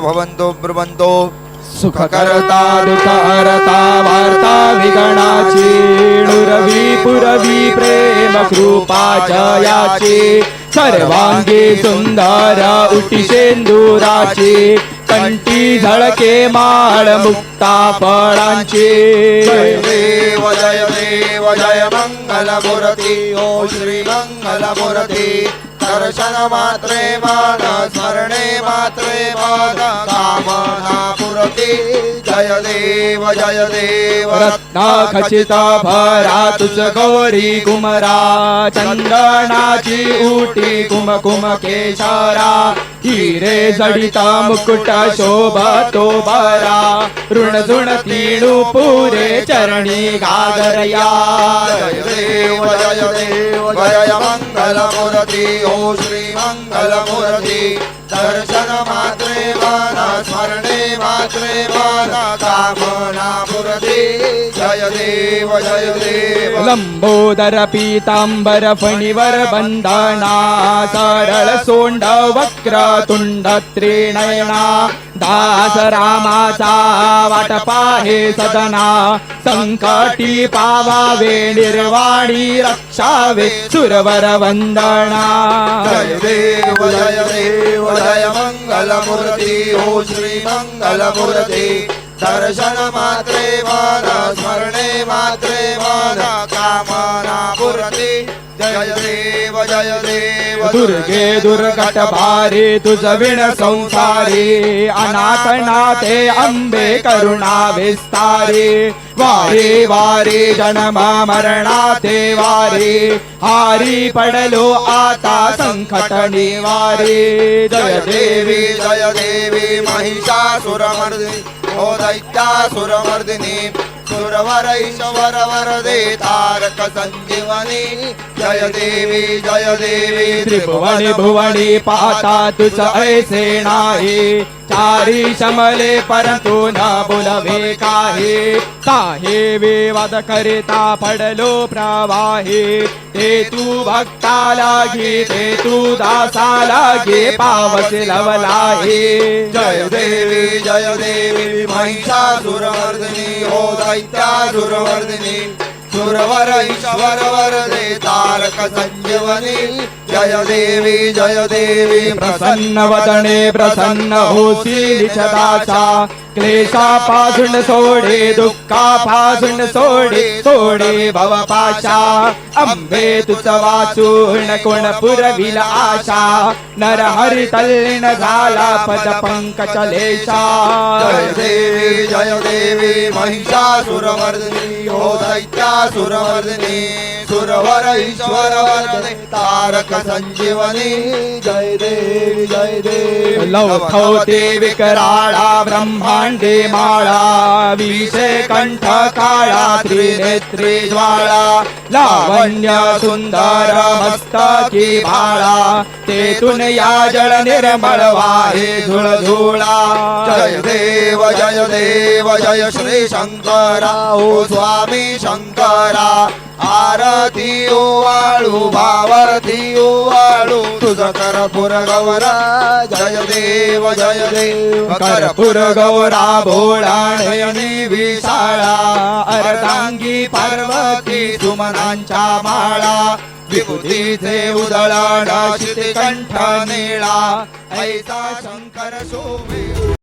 भवन्तु ब्रुवन्तु। सुखकर्ता दुःखहर्ता वार्ता विगणाची नुरवी पुरवी प्रेम कृपा जयाची। सर्वांगी सुंदर उटी शेंदुराची कंठी झळके माळ मुक्ता फळांची। देव जय देव जय मङ्गलमूर्ति ओ श्री मङ्गलमूर्ति दर्शन मात्रे मान स्मरणे मात्रे मान कामना पुरती जय देव जय देव। रत्ना खचिता भरा तुझ गौरी कुमरा चंदनाची उटी कुम कुम केशारा। हिरे जडिता मुकुट शोभा तो बरा ऋण झुण तीणू पुरे चरणी गागरया जय देव मङ्गलमूर्ति ओ श्रीमङ्गलमूर्ति। दर्शन मात्रे मान स्मरणे मात्रे मान कामना जय देव जय देव लंबोदर पीतांबर फणीवर बंधना सरळ सोंड वक्र तुंड त्रिनयना। दास रामाचा वाट पाहे सदना। संकटी पावावे निर्वाणी रक्षावे सुरवर वंदना। जय देव जय देव जय मङ्गलमूर्ति ओ श्री मङ्गलमूर्ति दर्शन मात्रे मान स्मरणे मात्रे मान कामना पुरति। जय देव जय देव दुर्गे दुर्गट भारी तुझ विण संसारी अनाथ नाथे अंबे करुणा विस्तारी। वारे वारे जन्म मरणाते वारे। हारी पडलो आता संकट निवारे। जय देवी जय देवी महिषासुरमर्दिनी ओ दैत्यासुरमर्दिनी सुरवर ईश्वर वरदे तारक संजीवनी। जय देवी जय देवी त्रिभुवनी भुवनी पाहता तुझ ऐसे नाही चारी शमले परंतु न बोलवे काही। काही विवाद करिता पडलो प्रवाही। ते तू भक्ता लागी ते तू दासा लागी पावस लवलाही जय देवी जय देवी महिषासुरमर्दिनी ओ हो दैत्यासुरमर्दिनी सुरवर ईश्वर वरदे तारक संजीवनी जय देवी जय देवी। प्रसन्न प्रसन्न होसी लिखदाचा क्लेशापासून सोडे दुःखापासून सोडे सोडे भवपाशा अंबे तुझ वाचून कोण पुरविल आशा। नर तल्लीन झाला पद पंकचलेशा जय देवी जय देवी महिषासुरमर्दिनी ओ हो दैत्यासुरमर्दिनी सुरवर ईश्वर तारक संजीवनी जय देवी जय देवी। लौथवते विकराळा ब्रह्मांडे माळा विषे कंठ काळा त्रिनेत्री ज्वाळा लावण्य सुंदर मस्तकी भाळा तेथून या जळ निर्मळ वाहे झुळझुळा। जय देव जय देव जय श्री शंकरा ओ स्वामी शंकरा। आरती वाळू भावार्थी वाळू. तुझ करपुर गौरा जय देव जय देव. करपुर गौरा भोळा नयनी विशाळा. अर्धांगी पार्वती सुमनांच्या माळा. विभूतीचे उदळण श्रीकंठ निळा. ऐसा शंकर शोभे